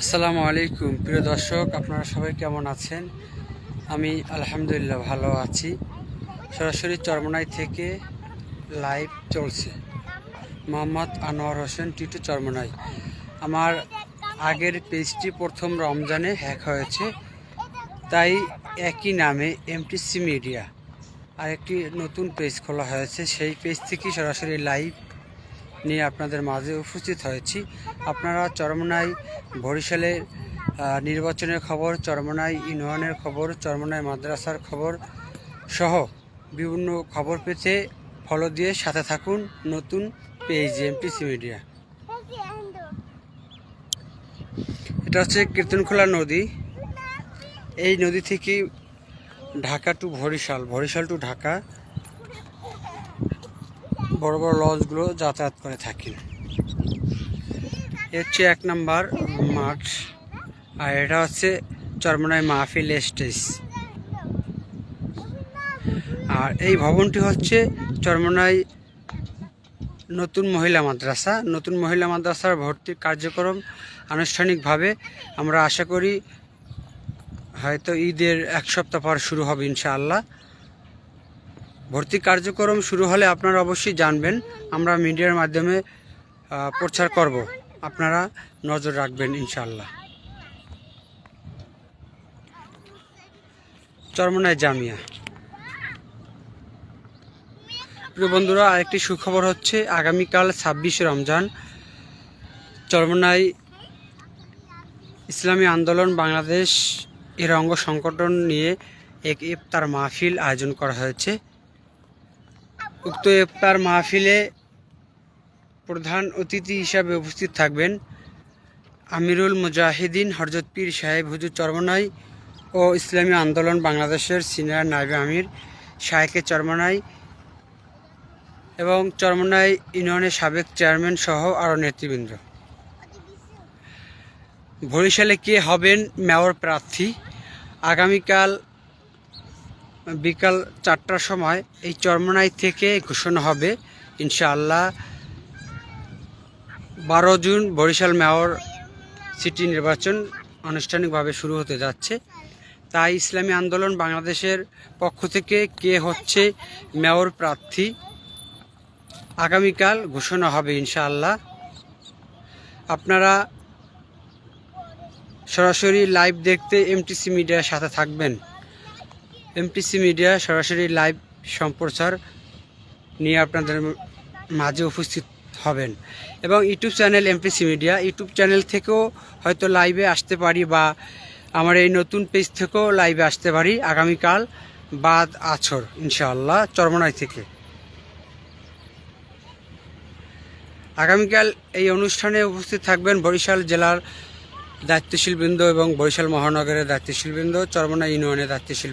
আসসালামু আলাইকুম, প্রিয় দর্শক, আপনারা সবাই কেমন আছেন? আমি আলহামদুলিল্লাহ ভালো আছি। সরাসরি চরমনাই থেকে লাইভ চলছে। মোহাম্মদ আনোয়ার হোসেন, টিটু চরমনাই। আমার আগের পেজটি প্রথম রমজানে হ্যাক হয়েছে। তাই একই নামে এমটিসি মিডিয়া আরেকটি নতুন পেজ খোলা হয়েছে। সেই পেজ থেকেই সরাসরি লাইভ নিয়ে আপনাদের মাঝে উপস্থিত হয়েছি। আপনারা চরমনাই বরিশালের নির্বাচনের খবর, চরমনাই ইউনিয়নের খবর, চরমনাই মাদ্রাসার খবর সহ বিভিন্ন খবর পেতে ফলো দিয়ে সাথে থাকুন নতুন পেজ এমটিসি মিডিয়া এটা হচ্ছে কীর্তনখোলা নদী। এই নদী থেকে ঢাকা টু বরিশাল বরিশাল টু ঢাকা। বড় বড় লঞ্চগুলো যাতায়াত করে থাকি। এ হচ্ছে এক নাম্বার মাঠ, আর এটা হচ্ছে চরমনাই মাহফিল স্টেজ। আর এই ভবনটি হচ্ছে চরমনাই নতুন মহিলা মাদ্রাসা। নতুন মহিলা মাদ্রাসার ভর্তি কার্যক্রম আনুষ্ঠানিকভাবে আমরা আশা করি হয়তো ঈদের এক সপ্তাহ পর শুরু হবে ইনশাআল্লাহ। ভর্তি কার্যক্রম শুরু হলে আপনারা অবশ্যই জানবেন, আমরা মিডিয়ার মাধ্যমে প্রচার করব। আপনারা নজর রাখবেন ইনশাআল্লাহ। চরমনায় জামিয়া। প্রিয় বন্ধুরা, আরেকটি সুখবর হচ্ছে, আগামীকাল ছাব্বিশে রমজান, চরমনাই ইসলামী আন্দোলন বাংলাদেশ এর অঙ্গ সংগঠন নিয়ে এক ইফতার মাহফিল আয়োজন করা হয়েছে। উক্ত ইফতার মাহফিলে প্রধান অতিথি হিসাবে উপস্থিত থাকবেন আমিরুল মুজাহিদিন হরজত পীর সাহেব হুজুর চরমনাই ও ইসলামী আন্দোলন বাংলাদেশের সিনিয়র নাইবে আমির শাহেকে চরমনাই এবং চরমনাই ইউনিয়নের সাবেক চেয়ারম্যান সহ আরও নেতৃবৃন্দ। বরিশালে কে হবেন মেয়র প্রার্থী? আগামীকাল বিকাল চারটার সময় এই চরমনাই থেকে ঘোষণা হবে। ইনশাআল্লাহ বারো জুন বরিশাল মেয়র সিটি নির্বাচন আনুষ্ঠানিকভাবে শুরু হতে যাচ্ছে। তাই ইসলামী আন্দোলন বাংলাদেশের পক্ষ থেকে কে হচ্ছে মেয়র প্রার্থী? আগামীকাল ঘোষণা হবে ইনশাআল্লাহ। আপনারা সরাসরি লাইভ দেখতে এমটিসি মিডিয়ার সাথে থাকবেন। এমটিসি মিডিয়া সরাসরি লাইভ সম্প্রচার নিয়ে আপনাদের মাঝে উপস্থিত হবেন। এবং YouTube channel MTC media YouTube channel থেকেও হয়তো লাইভে আসতে পারি বা আমার এই নতুন পেজ থেকেও লাইভে আসতে পারি আগামীকাল বাদ আছর, ইনশাআল্লাহ, চরমনাই থেকে। আগামীকাল এই অনুষ্ঠানে উপস্থিত থাকবেন বরিশাল জেলার দায়িত্বশীল বৃন্দ এবং বরিশাল মহানগরের দায়িত্বশীলবৃন্দ চরমনা ইউনিয়নের দায়িত্বশীল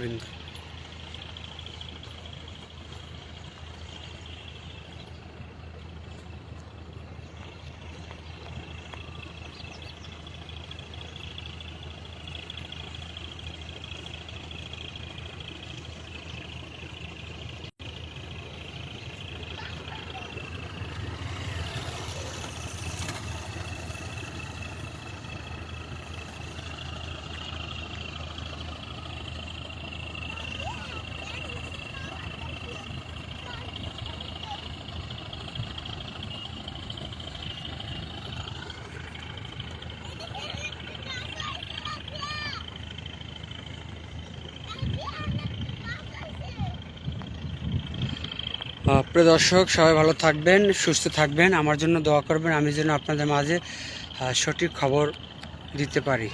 প্রিয় দর্শক, সবাই ভালো থাকবেন, সুস্থ থাকবেন। আমার জন্য দোয়া করবেন, আমি যেন আপনাদের মাঝে সঠিক খবর দিতে পারি।